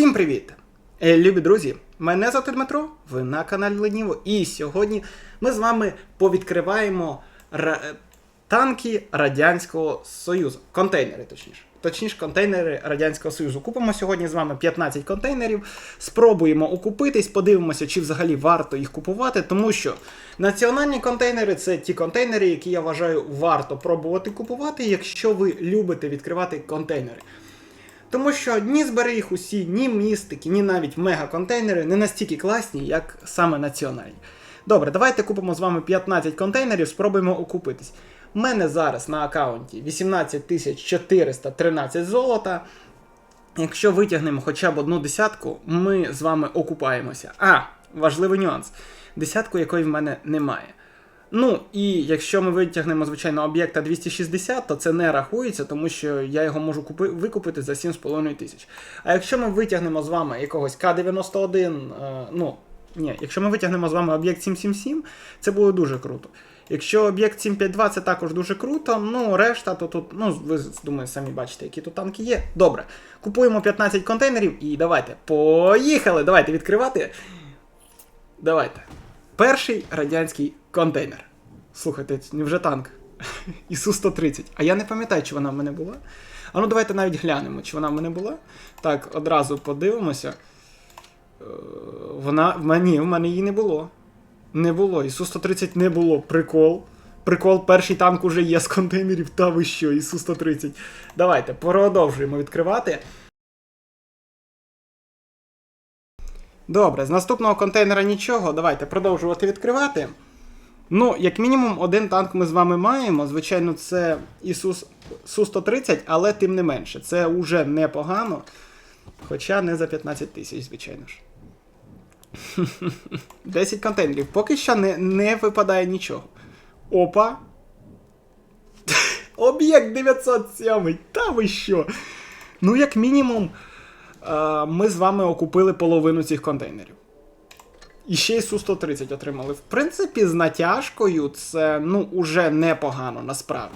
Всім привіт! Е, Любі друзі! Мене звати Дмитро, ви на каналі Леніво. І сьогодні ми з вами повідкриваємо ра- е, танки Радянського Союзу. Контейнери, точніше. Точніше, контейнери Радянського Союзу. Купимо сьогодні з вами 15 контейнерів, спробуємо окупитись, подивимося, чи взагалі варто їх купувати, тому що національні контейнери це ті контейнери, які я вважаю варто пробувати купувати, якщо ви любите відкривати контейнери. Тому що ні збери їх усі, ні містики, ні навіть мегаконтейнери не настільки класні, як саме національні. Добре, давайте купимо з вами 15 контейнерів, спробуємо окупитись. У мене зараз на аккаунті 18 413 золота. Якщо витягнемо хоча б одну десятку, ми з вами окупаємося. А, важливий нюанс. Десятку якої в мене немає. Ну, і якщо ми витягнемо, звичайно, об'єкта 260, то це не рахується, тому що я його можу купи- викупити за 7,5 тисяч. А якщо ми витягнемо з вами якогось К-91, е, ну, ні, якщо ми витягнемо з вами об'єкт 777, це буде дуже круто. Якщо об'єкт 752 це також дуже круто, ну решта, то тут, ну, ви думаю, самі бачите, які тут танки є. Добре. Купуємо 15 контейнерів і давайте. Поїхали! Давайте відкривати. Давайте. Перший радянський контейнер. Слухайте, це невже танк? Ісу-130. А я не пам'ятаю, чи вона в мене була. А ну давайте навіть глянемо, чи вона в мене була. Так, одразу подивимося. Е, Вона в мене, в мене її не було. Не було. Ісу-130 не було. Прикол. Прикол, перший танк уже є з контейнерів. Та ви що, Ісу-130. Давайте, продовжуємо відкривати. Добре, з наступного контейнера нічого. Давайте продовжувати відкривати. Ну, як мінімум, один танк ми з вами маємо. Звичайно, це Ісус Су-130, але тим не менше. Це вже непогано. Хоча не за 15 тисяч, звичайно ж. 10 контейнерів. Поки що не, не випадає нічого. Опа. Об'єкт 907. Та ви що? Ну, як мінімум, ми з вами окупили половину цих контейнерів. І ще й Су-130 отримали. В принципі, з натяжкою це ну, уже непогано, насправді.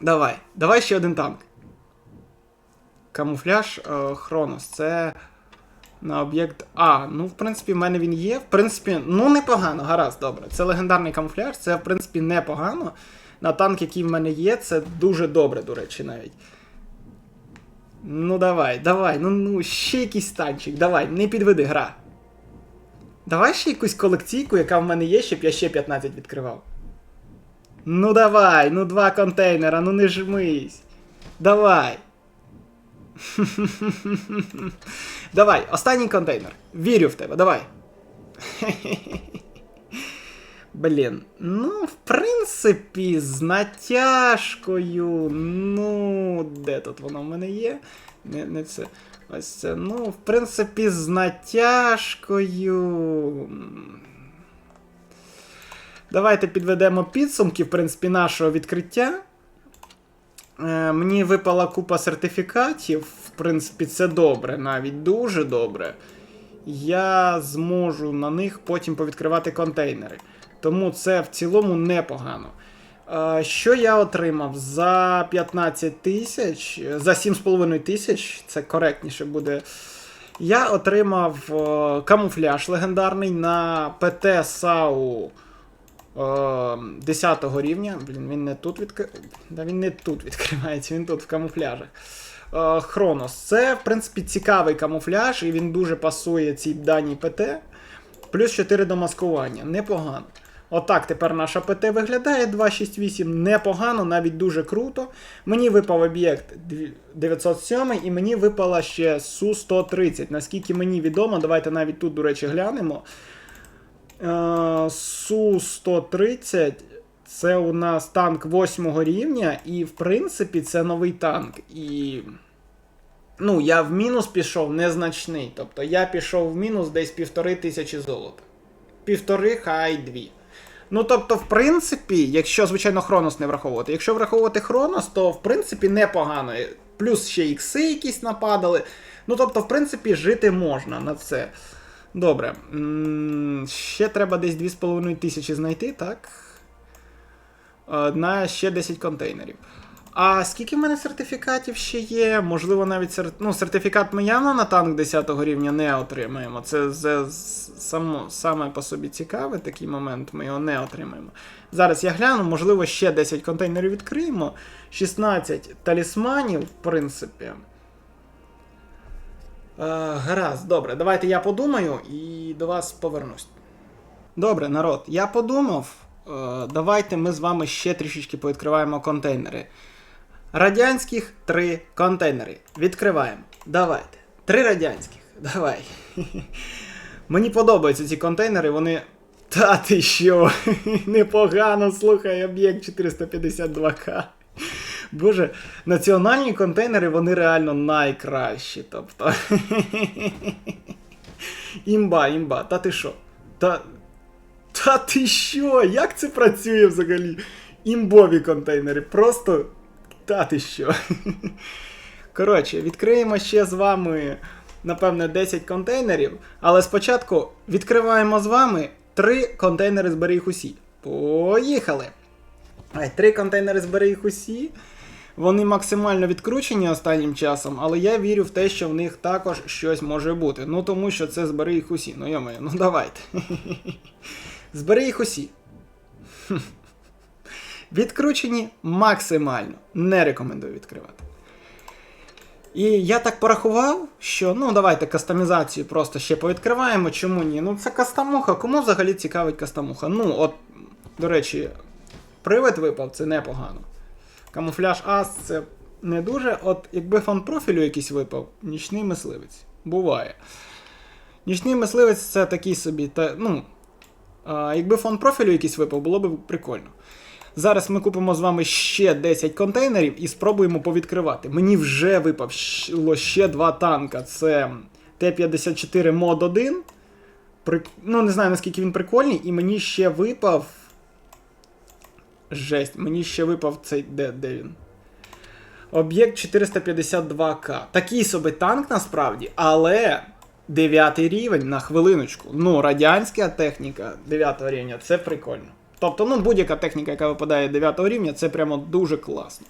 Давай, давай ще один танк. Камуфляж е, Хронос. Це на об'єкт А. Ну, в принципі, в мене він є. В принципі, ну непогано, гаразд, добре. Це легендарний камуфляж, це, в принципі, непогано. На танк, який в мене є, це дуже добре, до речі, навіть. Ну давай, давай, ну ну ще якийсь танчик, давай, не підведи гра. Давай ще якусь колекційку, яка в мене є, щоб я ще 15 відкривав. Ну давай, ну два контейнера, ну не жмись. Давай. давай, останній контейнер. Вірю в тебе, давай. Блін, ну, в принципі, з натяжкою. Ну, де тут воно в мене є? Не, не це. Ось це. Ну, в принципі, з натяжкою. Давайте підведемо підсумки, в принципі, нашого відкриття. Е, мені випала купа сертифікатів. В принципі, це добре, навіть дуже добре. Я зможу на них потім повідкривати контейнери. Тому це в цілому непогано. Що я отримав за 15 тисяч, за 7,5 тисяч, це коректніше буде. Я отримав е, камуфляж легендарний на ПТ САУ е, 10 рівня. Блін, він не тут відкр... да, він не тут відкривається, він тут в камуфляжах. Е, Хронос. Це, в принципі, цікавий камуфляж, і він дуже пасує цій даній ПТ. Плюс 4 до маскування. Непогано. Отак тепер наша ПТ виглядає 268 непогано, навіть дуже круто. Мені випав об'єкт 907 і мені випала ще Су-130. Наскільки мені відомо, давайте навіть тут, до речі, глянемо. Е, Су-130 це у нас танк 8 рівня, і в принципі це новий танк. І. Ну, я в мінус пішов незначний. Тобто я пішов в мінус десь півтори тисячі золота. Півтори, хай дві. Ну, тобто, в принципі, якщо, звичайно, Хронос не враховувати. Якщо враховувати Хронос, то в принципі непогано. Плюс ще ікси якісь нападали. Ну, тобто, в принципі, жити можна на це. Добре. Ще треба десь 2,5 тисячі знайти, так? На ще 10 контейнерів. А скільки в мене сертифікатів ще є? Можливо, навіть сер... ну, сертифікат ми явно на танк 10 рівня не отримаємо. Це з- само... саме по собі цікавий такий момент, ми його не отримаємо. Зараз я гляну, можливо, ще 10 контейнерів відкриємо. 16 талісманів, в принципі. Е, гаразд, добре, давайте я подумаю і до вас повернусь. Добре, народ, я подумав. Е, давайте ми з вами ще трішечки повідкриваємо контейнери. Радянських три контейнери. Відкриваємо. Давайте. Три радянських. Давай. Мені подобаються ці контейнери, вони. Та ти що? Непогано, слухай, об'єкт 452К. Боже, національні контейнери, вони реально найкращі. Тобто. Імба, імба, та ти що? Та. Та ти що? Як це працює взагалі? Імбові контейнери. Просто. Та ти що? Коротше, відкриємо ще з вами, напевне, 10 контейнерів. Але спочатку відкриваємо з вами 3 контейнери збери їх усі. Поїхали! Три контейнери збери їх усі. Вони максимально відкручені останнім часом, але я вірю в те, що в них також щось може бути. Ну тому що це збери їх усі. Ну йомаю, ну давайте. Збери їх усі. Відкручені максимально. Не рекомендую відкривати. І я так порахував, що ну давайте кастомізацію просто ще повідкриваємо. Чому ні? Ну це кастомуха. Кому взагалі цікавить кастомуха? Ну, от, до речі, привид випав, це непогано. Камуфляж Ас це не дуже. От якби фон профілю якийсь випав, нічний мисливець. Буває. Нічний мисливець це такий собі. Та, ну, а, якби фон профілю якийсь випав, було б прикольно. Зараз ми купимо з вами ще 10 контейнерів і спробуємо повідкривати. Мені вже випало ще два танка. Це Т-54 мод 1. Прик... Ну, не знаю наскільки він прикольний, і мені ще випав. Жесть, мені ще випав цей. Де, де він? Об'єкт 452К. Такий собі танк насправді, але 9 рівень на хвилиночку. Ну, радянська техніка 9 рівня це прикольно. Тобто, ну, будь-яка техніка, яка випадає 9 рівня, це прямо дуже класно.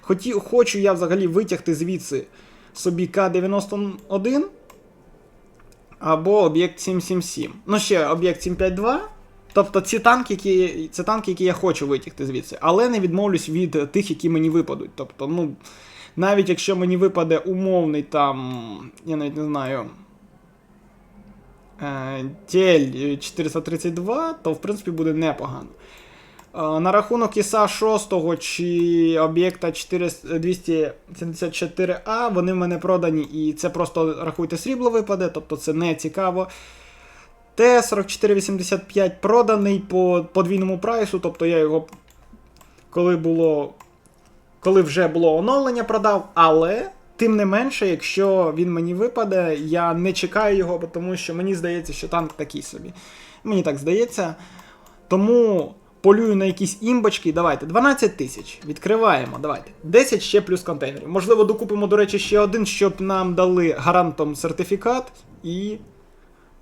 Хоті, хочу я взагалі витягти звідси собі К-91 або об'єкт 777. Ну, ще об'єкт 752. Тобто ці танки, які, це танки, які я хочу витягти звідси, але не відмовлюсь від тих, які мені випадуть. Тобто, ну, навіть якщо мені випаде умовний там, я навіть не знаю. Е, Тель 432, то в принципі буде непогано. Е, На рахунок ІСа 6 чи об'єкта 274А, вони в мене продані, і це просто рахуйте срібло випаде, тобто це не цікаво. Т-4485 проданий по подвійному прайсу, тобто я його, коли було. Коли вже було оновлення, продав, але тим не менше, якщо він мені випаде, я не чекаю його, тому що мені здається, що танк такий собі. Мені так здається. Тому полюю на якісь імбочки. Давайте, 12 тисяч. Відкриваємо. Давайте. 10 ще плюс контейнерів. Можливо, докупимо, до речі, ще один, щоб нам дали гарантом сертифікат і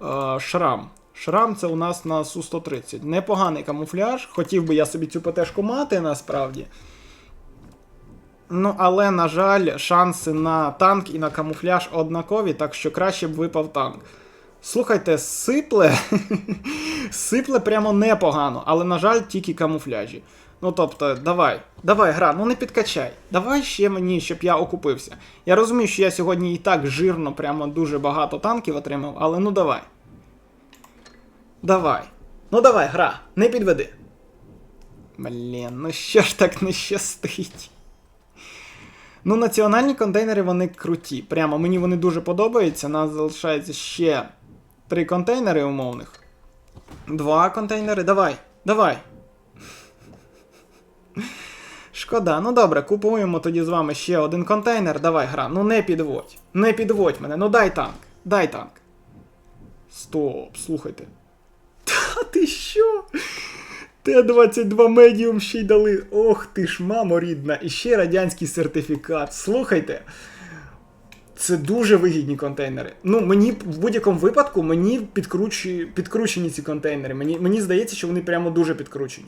е, шрам. Шрам це у нас на Су-130. Непоганий камуфляж. Хотів би я собі цю ПТшку мати насправді. Ну, але, на жаль, шанси на танк і на камуфляж однакові, так що краще б випав танк. Слухайте, сипле. сипле прямо непогано, але, на жаль, тільки камуфляжі. Ну тобто, давай, давай, гра, ну не підкачай. Давай ще мені, щоб я окупився. Я розумію, що я сьогодні і так жирно, прямо дуже багато танків отримав, але ну давай. Давай. Ну давай, гра, не підведи. Блін, ну що ж так не щастить? Ну, національні контейнери вони круті. Прямо мені вони дуже подобаються. Нас залишається ще три контейнери умовних. Два контейнери. Давай, давай. Шкода, ну добре, купуємо тоді з вами ще один контейнер. Давай, гра. Ну не підводь. Не підводь мене. Ну дай танк. Дай танк. Стоп, слухайте. Та ти що? Т-22 медіум ще й дали. Ох ти ж, мамо рідна, і ще радянський сертифікат. Слухайте. Це дуже вигідні контейнери. Ну, мені в будь-якому випадку мені підкручі, підкручені ці контейнери. Мені, мені здається, що вони прямо дуже підкручені.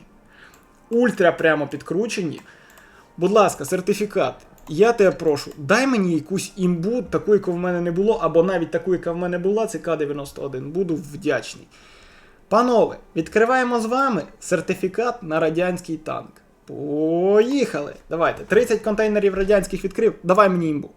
Ультра прямо підкручені. Будь ласка, сертифікат. Я тебе прошу, дай мені якусь імбу, таку, яку в мене не було, або навіть таку, яка в мене була, це К-91. Буду вдячний. Панове, відкриваємо з вами сертифікат на радянський танк. Поїхали! Давайте. 30 контейнерів радянських відкрив. Давай мені імбу.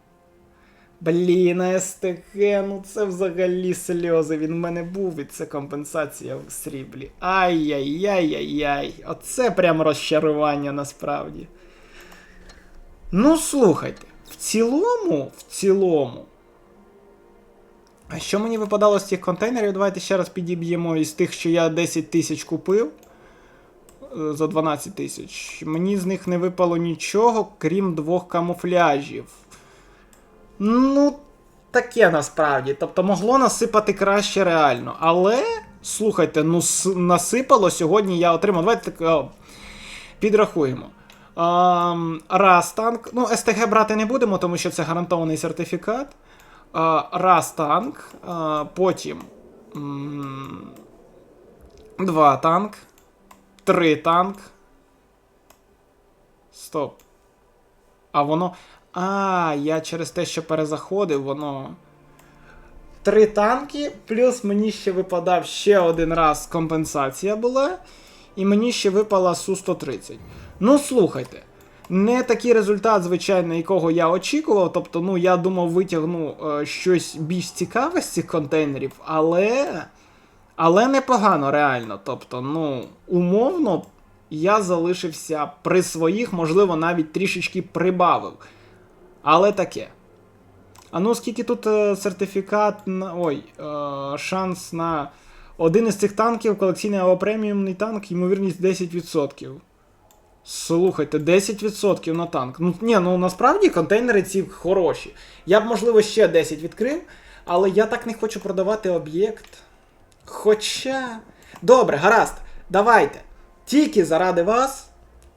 Блін, СТГ, ну це взагалі сльози. Він в мене був, і це компенсація в сріблі. Ай-яй-яй-яй-яй. Оце прям розчарування насправді. Ну, слухайте, в цілому, в цілому. А що мені випадало з цих контейнерів? Давайте ще раз підіб'ємо із тих, що я 10 тисяч купив е, за 12 тисяч. Мені з них не випало нічого, крім двох камуфляжів. Ну, таке насправді. Тобто могло насипати краще реально. Але, слухайте, ну насипало сьогодні я отримав. Давайте о, підрахуємо. Ам, раз танк. Ну, СТГ брати не будемо, тому що це гарантований сертифікат. Раз танк. Потім. Два танк. Три танк. Стоп. А воно. А, я через те, що перезаходив, воно. Три танки, плюс мені ще випадав ще один раз компенсація була. І мені ще випала Су-130. Ну, слухайте. Не такий результат, звичайно, якого я очікував. Тобто, ну, я думав, витягну е, щось більш цікаве з цих контейнерів, але. Але непогано, реально. Тобто, ну, умовно, я залишився при своїх, можливо, навіть трішечки прибавив. Але таке. А ну, скільки тут е, сертифікат на. Ой, е, шанс на один із цих танків, колекційний або преміумний танк, ймовірність 10%. Слухайте, 10% на танк. Ну, ні, ну насправді контейнери ці хороші. Я б, можливо, ще 10 відкрив, але я так не хочу продавати об'єкт. Хоча. Добре, гаразд, давайте. Тільки заради вас.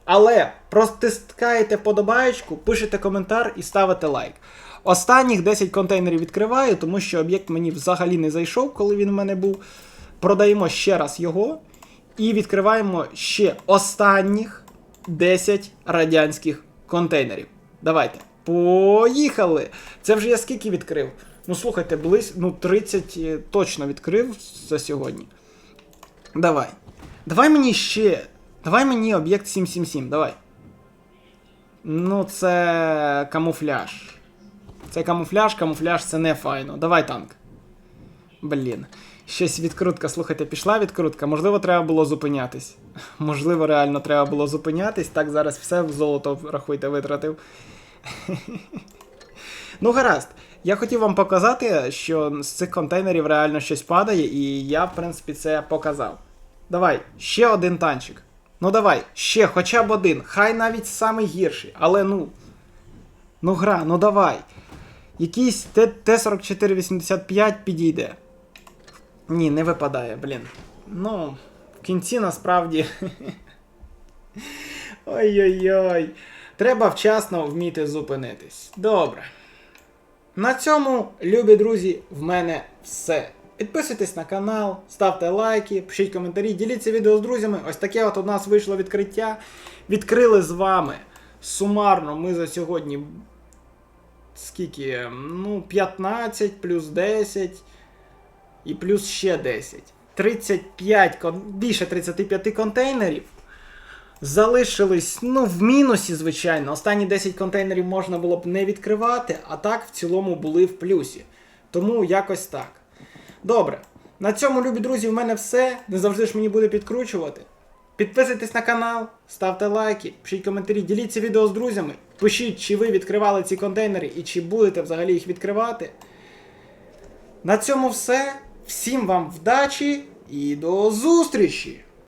Але простискаєте подобаєчку, пишете коментар і ставите лайк. Останніх 10 контейнерів відкриваю, тому що об'єкт мені взагалі не зайшов, коли він в мене був. Продаємо ще раз його. І відкриваємо ще останніх 10 радянських контейнерів. Давайте. Поїхали! Це вже я скільки відкрив? Ну, слухайте, близь, ну 30 е, точно відкрив за сьогодні. Давай. Давай мені ще. Давай мені об'єкт 777, давай. Ну, це камуфляж. Це камуфляж, камуфляж це не файно. Давай танк. Блін. Щось відкрутка, слухайте, пішла відкрутка. Можливо, треба було зупинятись. Можливо, реально треба було зупинятись. Так, зараз все в золото, рахуйте, витратив. Ну, гаразд. Я хотів вам показати, що з цих контейнерів реально щось падає, і я, в принципі, це показав. Давай, ще один танчик. Ну давай, ще хоча б один. Хай навіть самий гірший, але ну. Ну гра, ну давай. Якийсь Т- Т-4485 підійде. Ні, не випадає, блін. Ну, в кінці насправді. Ой-ой-ой. Треба вчасно вміти зупинитись. Добре. На цьому, любі друзі, в мене все. Підписуйтесь на канал, ставте лайки, пишіть коментарі, діліться відео з друзями. Ось таке от у нас вийшло відкриття. Відкрили з вами. Сумарно ми за сьогодні. Скільки? Ну, 15 плюс 10 і плюс ще 10. 35, кон- більше 35 контейнерів. Залишились, ну, в мінусі, звичайно. Останні 10 контейнерів можна було б не відкривати, а так в цілому були в плюсі. Тому якось так. Добре. На цьому, любі друзі, в мене все. Не завжди ж мені буде підкручувати. Підписуйтесь на канал, ставте лайки, пишіть коментарі, діліться відео з друзями. Пишіть, чи ви відкривали ці контейнери і чи будете взагалі їх відкривати. На цьому все. Всім вам вдачі і до зустрічі!